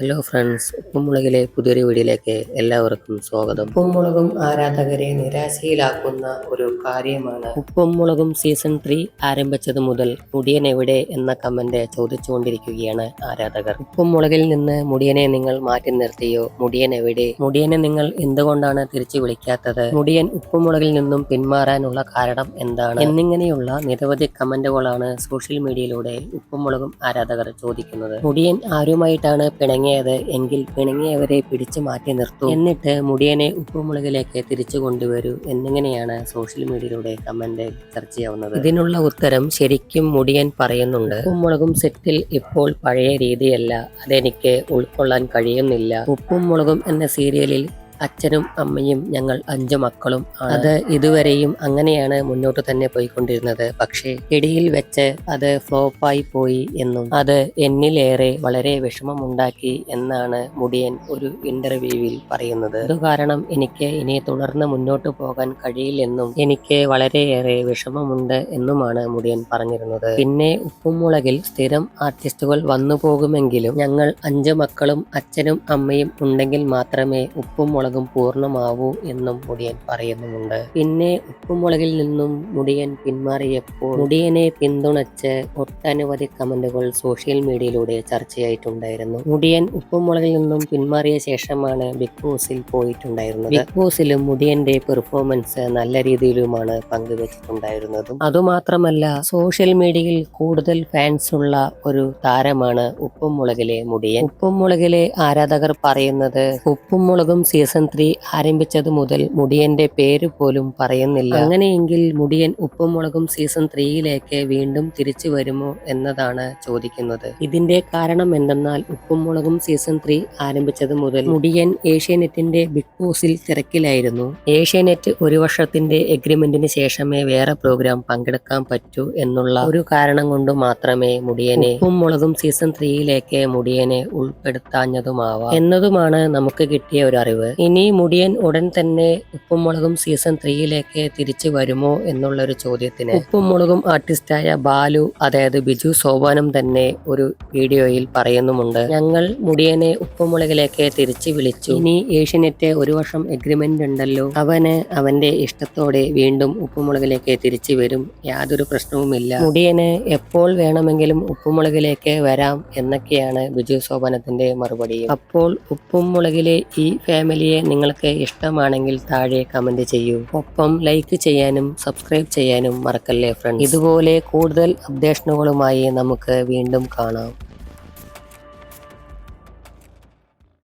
Hello friends ഉപ്പുമുളകിലെ പുതിയൊരു വീഡിയോയിലേക്ക് എല്ലാവർക്കും സ്വാഗതം. ഉപ്പുമുളകും ആരാധകരെ നിരാശയിലാക്കുന്ന ഒരു കാര്യമാണ്. ഉപ്പും മുളകും സീസൺ ത്രീ ആരംഭിച്ചത് മുതൽ മുടിയൻ എവിടെ എന്ന കമന്റ് ചോദിച്ചുകൊണ്ടിരിക്കുകയാണ് ആരാധകർ. ഉപ്പും മുളകിൽ നിന്ന് മുടിയനെ നിങ്ങൾ മാറ്റി നിർത്തിയോ? മുടിയൻ എവിടെ മുടിയനെ നിങ്ങൾ എന്തുകൊണ്ടാണ് തിരിച്ചു വിളിക്കാത്തത്? മുടിയൻ ഉപ്പുമുളകിൽ നിന്നും പിന്മാറാനുള്ള കാരണം എന്താണ്? എന്നിങ്ങനെയുള്ള നിരവധി കമന്റുകളാണ് സോഷ്യൽ മീഡിയയിലൂടെ ഉപ്പുമുളകും ആരാധകർ ചോദിക്കുന്നത്. മുടിയൻ ആരുമായിട്ടാണ് പിണങ്ങിയത് എങ്കിൽ പിണങ്ങിയവരെ പിടിച്ചു മാറ്റി നിർത്തും. എന്നിട്ട് മുടിയനെ ഉപ്പുമുളകിലേക്ക് തിരിച്ചു കൊണ്ടുവരൂ എന്നിങ്ങനെയാണ് സോഷ്യൽ മീഡിയയിലൂടെ കമന്റ് ചർച്ചയാവുന്നത്. ഇതിനുള്ള ഉത്തരം ശരിക്കും മുടിയൻ പറയുന്നുണ്ട്. ഉപ്പുമുളകും സെറ്റിൽ ഇപ്പോൾ പഴയ രീതിയല്ല. അതെനിക്ക് ഉൾക്കൊള്ളാൻ കഴിയുന്നില്ല. ഉപ്പും മുളകും എന്ന സീരിയലിൽ അച്ഛനും അമ്മയും ഞങ്ങൾ അഞ്ചു മക്കളും അത് ഇതുവരെയും അങ്ങനെയാണ് മുന്നോട്ട് തന്നെ പോയിക്കൊണ്ടിരുന്നത്. പക്ഷേ ഇടിയിൽ വെച്ച് അത് ഫ്ലോപ്പായി പോയി എന്നും അത് എന്നിലേറെ വളരെ വിഷമമുണ്ടാക്കി എന്നാണ് മുടിയൻ ഒരു ഇന്റർവ്യൂവിൽ പറയുന്നത്. അത് കാരണം എനിക്ക് ഇനി തുടർന്ന് മുന്നോട്ട് പോകാൻ കഴിയില്ലെന്നും എനിക്ക് വളരെയേറെ വിഷമമുണ്ട് എന്നുമാണ് മുടിയൻ പറഞ്ഞിരുന്നത്. പിന്നെ ഉപ്പുമുളകിൽ സ്ഥിരം ആർട്ടിസ്റ്റുകൾ വന്നു പോകുമെങ്കിലും ഞങ്ങൾ അഞ്ചു മക്കളും അച്ഛനും അമ്മയും ഉണ്ടെങ്കിൽ മാത്രമേ ഉപ്പും മുളകും പൂർണമാവൂ എന്നും മുടിയൻ പറയുന്നുമുണ്ട്. പിന്നെ ഉപ്പുമുളകിൽ നിന്നും മുടിയൻ പിന്മാറിയപ്പോൾ മുടിയനെ പിന്തുണച്ച് ഒട്ടനവധി കമന്റുകൾ സോഷ്യൽ മീഡിയയിലൂടെ ചർച്ചയായിട്ടുണ്ടായിരുന്നു. മുടിയൻ ഉപ്പുമുളകിൽ നിന്നും പിന്മാറിയ ശേഷമാണ് ബിഗ് ബോസിൽ പോയിട്ടുണ്ടായിരുന്നത്. ബിഗ് ബോസിലും മുടിയന്റെ പെർഫോമൻസ് നല്ല രീതിയിലുമാണ് പങ്കുവച്ചിട്ടുണ്ടായിരുന്നതും. അതുമാത്രമല്ല സോഷ്യൽ മീഡിയയിൽ കൂടുതൽ ഫാൻസ് ഉള്ള ഒരു താരമാണ് ഉപ്പുമുളകിലെ മുടിയൻ. ഉപ്പുമുളകിലെ ആരാധകർ പറയുന്നത് ഉപ്പുമുളകും സീസൺ ത്രീ ആരംഭിച്ചത് മുതൽ മുടിയന്റെ പേര് പോലും പറയുന്നില്ല. അങ്ങനെയെങ്കിൽ മുടിയൻ ഉപ്പുമുളകും സീസൺ ത്രീയിലേക്ക് വീണ്ടും തിരിച്ചു വരുമോ എന്നതാണ് ചോദിക്കുന്നത്. ഇതിന്റെ കാരണം എന്തെന്നാൽ ഉപ്പുമുളകും സീസൺ ത്രീ ആരംഭിച്ചത് മുതൽ മുടിയൻ ഏഷ്യാനെറ്റിന്റെ ബിഗ് ബോസിൽ തിരക്കിലായിരുന്നു. ഏഷ്യാനെറ്റ് ഒരു വർഷത്തിന്റെ എഗ്രിമെന്റിന് ശേഷമേ വേറെ പ്രോഗ്രാം പങ്കെടുക്കാൻ പറ്റൂ എന്നുള്ള ഒരു കാരണം കൊണ്ട് മാത്രമേ മുടിയനെ ഉപ്പും മുളകും സീസൺ ത്രീയിലേക്ക് മുടിയനെ ഉൾപ്പെടുത്താഞ്ഞതുമാവാം. എന്നതുമാണ് നമുക്ക് കിട്ടിയ ഒരു അറിവ്. ഇനി മുടിയൻ ഉടൻ തന്നെ ഉപ്പും മുളകും സീസൺ ത്രീയിലേക്ക് തിരിച്ചു വരുമോ എന്നുള്ള ഒരു ചോദ്യത്തിന്. ഉപ്പും മുളകും ആർട്ടിസ്റ്റായ ബാലു അതായത് ബിജു സോപാനം തന്നെ ഒരു വീഡിയോയിൽ പറയുന്നുമുണ്ട്. ഞങ്ങൾ മുടിയനെ ഉപ്പുമുളകിലേക്ക് തിരിച്ചു വിളിച്ചു. ഇനി ഏഷ്യനെറ്റ് ഒരു വർഷം എഗ്രിമെന്റ് ഉണ്ടല്ലോ. അവന് അവന്റെ ഇഷ്ടത്തോടെ വീണ്ടും ഉപ്പുമുളകിലേക്ക് തിരിച്ചു വരും. യാതൊരു പ്രശ്നവുമില്ല. മുടിയന് എപ്പോൾ വേണമെങ്കിലും ഉപ്പുമുളകിലേക്ക് വരാം എന്നൊക്കെയാണ് ബിജു സോപാനത്തിന്റെ മറുപടി അപ്പോൾ ഉപ്പും മുളകിലെ ഈ ഫാമിലിയെ നിങ്ങൾക്ക് ഇഷ്ടമാണെങ്കിൽ താഴെ കമന്റ് ചെയ്യൂ. ഒപ്പം ലൈക്ക് ചെയ്യാനും സബ്സ്ക്രൈബ് ചെയ്യാനും മറക്കല്ലേ ഫ്രണ്ട്സ് ഇതുപോലെ കൂടുതൽ അപ്ഡേഷനുകളുമായി നമുക്ക് വീണ്ടും കാണാം.